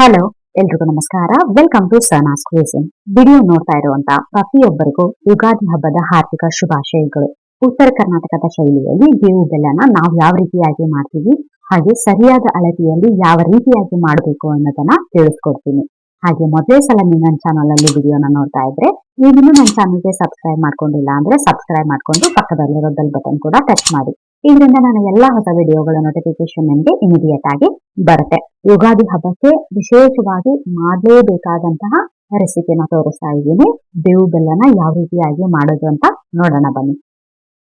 Hello ಎಲ್ರಿಗೂ ನಮಸ್ಕಾರ. Welcome to ಸನಾಸ್ ಕ್ರೇಸನ್ ವಿಡಿಯೋ ನೋಡ್ತಾ ಇರುವಂತ ಪ್ರತಿಯೊಬ್ಬರಿಗೂ ಯುಗಾದಿ ಹಬ್ಬದ ಹಾರ್ದಿಕ ಶುಭಾಶಯಗಳು. ಉತ್ತರ ಕರ್ನಾಟಕದ ಶೈಲಿಯಲ್ಲಿ ಬೇವು ಬೆಲ್ಲನ ನಾವು ಯಾವ ರೀತಿಯಾಗಿ ಮಾಡ್ತೀವಿ, ಹಾಗೆ ಸರಿಯಾದ ಅಳತೆಯಲ್ಲಿ ಯಾವ ರೀತಿಯಾಗಿ ಮಾಡಬೇಕು ಅನ್ನೋದನ್ನ ತಿಳಿಸ್ಕೊಡ್ತೀನಿ. ಹಾಗೆ ಮೊದಲೇ ಸಲ ನೀವು ನನ್ನ ಚಾನಲ್ ಅಲ್ಲಿ ವಿಡಿಯೋನ ನೋಡ್ತಾ ಇದ್ರೆ ನೀವಿನ್ನೂ ನನ್ನ ಚಾನಲ್ಗೆ ಸಬ್ಸ್ಕ್ರೈಬ್ ಮಾಡ್ಕೊಂಡಿಲ್ಲ ಅಂದ್ರೆ ಸಬ್ಸ್ಕ್ರೈಬ್ ಮಾಡ್ಕೊಂಡು ಪಕ್ಕದಲ್ಲಿರೋ ಬೆಲ್ ಬಟನ್ ಕೂಡ ಟಚ್ ಮಾಡಿ. ಇದರಿಂದ ನಾನು ಎಲ್ಲಾ ಹೊಸ ವಿಡಿಯೋಗಳ ನೋಟಿಫಿಕೇಶನ್ ನಿಮಗೆ ಇಮಿಡಿಯೇಟ್ ಆಗಿ ಬರುತ್ತೆ. ಯುಗಾದಿ ಹಬ್ಬಕ್ಕೆ ವಿಶೇಷವಾಗಿ ಮಾಡಲೇಬೇಕಾದಂತಹ ರೆಸಿಪಿನ ತೋರಿಸ್ತಾ ಇದ್ದೀನಿ. ಬೇವು ಬೆಲ್ಲನ ಯಾವ ರೀತಿಯಾಗಿ ಮಾಡೋದು ಅಂತ ನೋಡೋಣ ಬನ್ನಿ.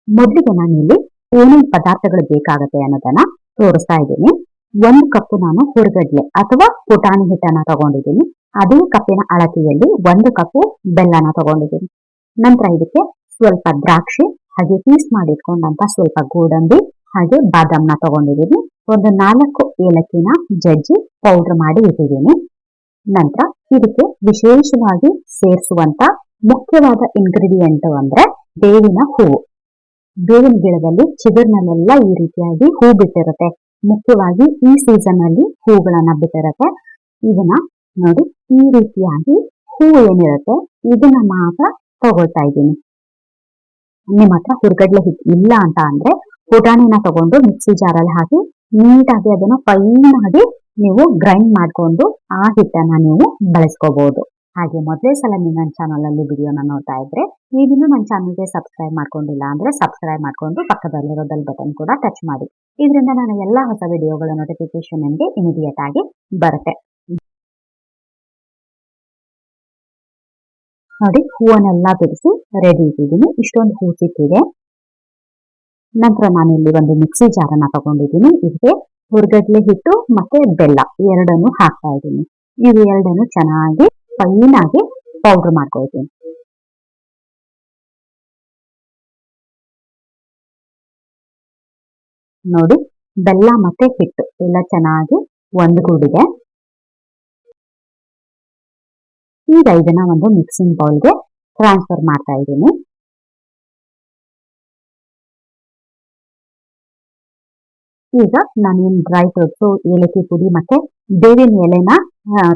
ಮೊದಲಿಗೆ ನಾನು ಇಲ್ಲಿ ಏನೇನು ಪದಾರ್ಥಗಳು ಬೇಕಾಗುತ್ತೆ ಅನ್ನೋದನ್ನ ತೋರಿಸ್ತಾ ಇದ್ದೀನಿ. ಒಂದು ಕಪ್ಪು ನಾನು ಹುರಗಡ್ಲೆ ಅಥವಾ ಪುಟಾಣಿ ಹಿಟ್ಟನ್ನ ತಗೊಂಡಿದ್ದೀನಿ. ಅದೇ ಕಪ್ಪಿನ ಅಳತೆಯಲ್ಲಿ ಒಂದು ಕಪ್ಪು ಬೆಲ್ಲನ ತಗೊಂಡಿದ್ದೀನಿ. ನಂತರ ಇದಕ್ಕೆ ಸ್ವಲ್ಪ ದ್ರಾಕ್ಷಿ ಹಾಗೆ ಪೀಸ್ ಮಾಡಿಟ್ಕೊಂಡಂತ ಸ್ವಲ್ಪ ಗೋಡಂಬಿ ಹಾಗೆ ಬಾದಾಮ್ನ ತಗೊಂಡಿದ್ದೀನಿ. ಒಂದು ನಾಲ್ಕು ಏಲಕ್ಕಿನ ಜಜ್ಜಿ ಪೌಡರ್ ಮಾಡಿ ಇಟ್ಟಿದ್ದೀನಿ. ನಂತರ ಇದಕ್ಕೆ ವಿಶೇಷವಾಗಿ ಸೇರಿಸುವಂತ ಮುಖ್ಯವಾದ ಇಂಗ್ರೀಡಿಯೆಂಟ್ ಅಂದ್ರೆ ಬೇವಿನ ಹೂವು. ಬೇವಿನ ಗಿಡದಲ್ಲಿ ಚಿಗುರ್ನಲ್ಲೆಲ್ಲ ಈ ರೀತಿಯಾಗಿ ಹೂ ಬಿಟ್ಟಿರುತ್ತೆ. ಮುಖ್ಯವಾಗಿ ಈ ಸೀಸನ್ ಅಲ್ಲಿ ಹೂಗಳನ್ನ ಬಿಟ್ಟಿರುತ್ತೆ. ಇದನ್ನ ನೋಡಿ ಈ ರೀತಿಯಾಗಿ ಹೂ ಏನಿರುತ್ತೆ, ಇದನ್ನ ಮಾತ್ರ ತಗೊಳ್ತಾ ಇದ್ದೀನಿ. ನಿಮ್ಮ ಹತ್ರ ಹುರ್ಗಡ್ಲೆ ಹಿಟ್ಟು ಇಲ್ಲ ಅಂತ ಅಂದ್ರೆ ಪುಟಾಣಿನ ತಗೊಂಡು ಮಿಕ್ಸಿ ಜಾರಲ್ಲಿ ಹಾಕಿ ನೀಟಾಗಿ ಅದನ್ನ ಫೈನ್ ಆಗಿ ನೀವು ಗ್ರೈಂಡ್ ಮಾಡ್ಕೊಂಡು ಆ ಹಿಟ್ಟನ್ನ ನೀವು ಬಳಸ್ಕೋಬಹುದು ಹಾಗೆ ಮೊದಲೇ ಸಲ ನೀವು ನನ್ನ ಚಾನಲ್ ಅಲ್ಲಿ ವಿಡಿಯೋನ ನೋಡ್ತಾ ಇದ್ರೆ ನೀವಿನ್ನೂ ನನ್ನ ಚಾನಲ್ಗೆ ಸಬ್ಸ್ಕ್ರೈಬ್ ಮಾಡ್ಕೊಂಡಿಲ್ಲ ಅಂದ್ರೆ ಸಬ್ಸ್ಕ್ರೈಬ್ ಮಾಡ್ಕೊಂಡು ಪಕ್ಕದಲ್ಲಿರೋ ಬೆಲ್ ಬಟನ್ ಕೂಡ ಟಚ್ ಮಾಡಿ. ಇದರಿಂದ ನಾನು ಎಲ್ಲಾ ಹೊಸ ವಿಡಿಯೋಗಳ ನೋಟಿಫಿಕೇಶನ್ ನಿಮಗೆ ಇಮಿಡಿಯೇಟ್ ಆಗಿ ಬರುತ್ತೆ. ನೋಡಿ, ಹೂವನ್ನೆಲ್ಲ ಬಿಡಿಸಿ ರೆಡಿ ಇಟ್ಟಿದ್ದೀನಿ. ಇಷ್ಟೊಂದು ಹೂ ಸಿಕ್ಕಿದೆ. ನಂತರ ನಾನು ಇಲ್ಲಿ ಒಂದು ಮಿಕ್ಸಿ ಜಾರನ್ನ ತಗೊಂಡಿದ್ದೀನಿ. ಇದಕ್ಕೆ ಹುರ್ಗಡ್ಲೆ ಹಿಟ್ಟು ಮತ್ತೆ ಬೆಲ್ಲ. ಎರಡನ್ನು ಹಾಕ್ತಾ ಇದ್ದೀನಿ. ಇವು ಎರಡನ್ನು ಚೆನ್ನಾಗಿ ಫೈನ್ ಆಗಿ ಪೌಡರ್ ಮಾಡ್ಕೊಳ್ತೀನಿ. ನೋಡಿ, ಬೆಲ್ಲ ಮತ್ತೆ ಹಿಟ್ಟು ಎಲ್ಲ ಚೆನ್ನಾಗಿ ಒಂದುಗೂಡಿದೆ. ಈಗ ಇದನ್ನ ಒಂದು ಮಿಕ್ಸಿಂಗ್ ಬೌಲ್ಗೆ ಟ್ರಾನ್ಸ್ಫರ್ ಮಾಡ್ತಾ ಇದ್ದೀನಿ. ಈಗ ನಾನು ಡ್ರೈ ಫ್ರೂಟ್ಸು ಏಲಕ್ಕಿ ಪುಡಿ ಮತ್ತೆ ಬೇವಿನ ಎಲೆನ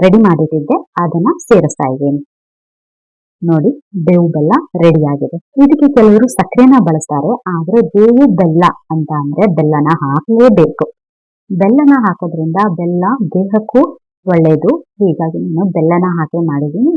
ರೆಡಿ ಮಾಡಿಟ್ಟಿದ್ದೆ. ಅದನ್ನ ಸೇರಿಸ್ತಾ ಇದ್ದೀನಿ. ನೋಡಿ, ಬೇವು ಬೆಲ್ಲ ರೆಡಿ ಆಗಿದೆ. ಇದಕ್ಕೆ ಕೆಲವರು ಸಕ್ಕರೆನ ಬಳಸ್ತಾರೆ, ಆದ್ರೆ ಬೇವು ಬೆಲ್ಲ ಅಂತ ಅಂದ್ರೆ ಬೆಲ್ಲನ ಹಾಕಲೇಬೇಕು. ಬೆಲ್ಲನ ಹಾಕೋದ್ರಿಂದ ಬೆಲ್ಲ ದೇಹಕ್ಕೂ ಒಳ್ಳೆಯದು ಹೀಗಾಗಿ ನಾನು ಬೆಲ್ಲನ ಹಾಕಿ ಮಾಡಿದ್ದೀನಿ.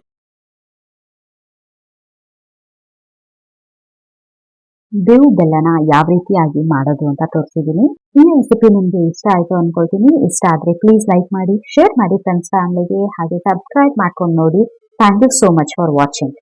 ಬೇವು ಬೆಲ್ಲನ ಯಾವ ರೀತಿಯಾಗಿ ಮಾಡೋದು ಅಂತ ತೋರಿಸಿದ್ದೀನಿ. ಈ ರೆಸಿಪಿ ನಿಮಗೆ ಇಷ್ಟ ಆಯಿತು ಅನ್ಕೊಳ್ತೀನಿ. ಇಷ್ಟ ಆದರೆ ಪ್ಲೀಸ್ ಲೈಕ್ ಮಾಡಿ ಶೇರ್ ಮಾಡಿ ಫ್ರೆಂಡ್ಸ್ ಫ್ಯಾಮಿಲಿಗೆ ಹಾಗೆ ಸಬ್ಸ್ಕ್ರೈಬ್ ಮಾಡ್ಕೊಂಡು ನೋಡಿ. Thank you so much for watching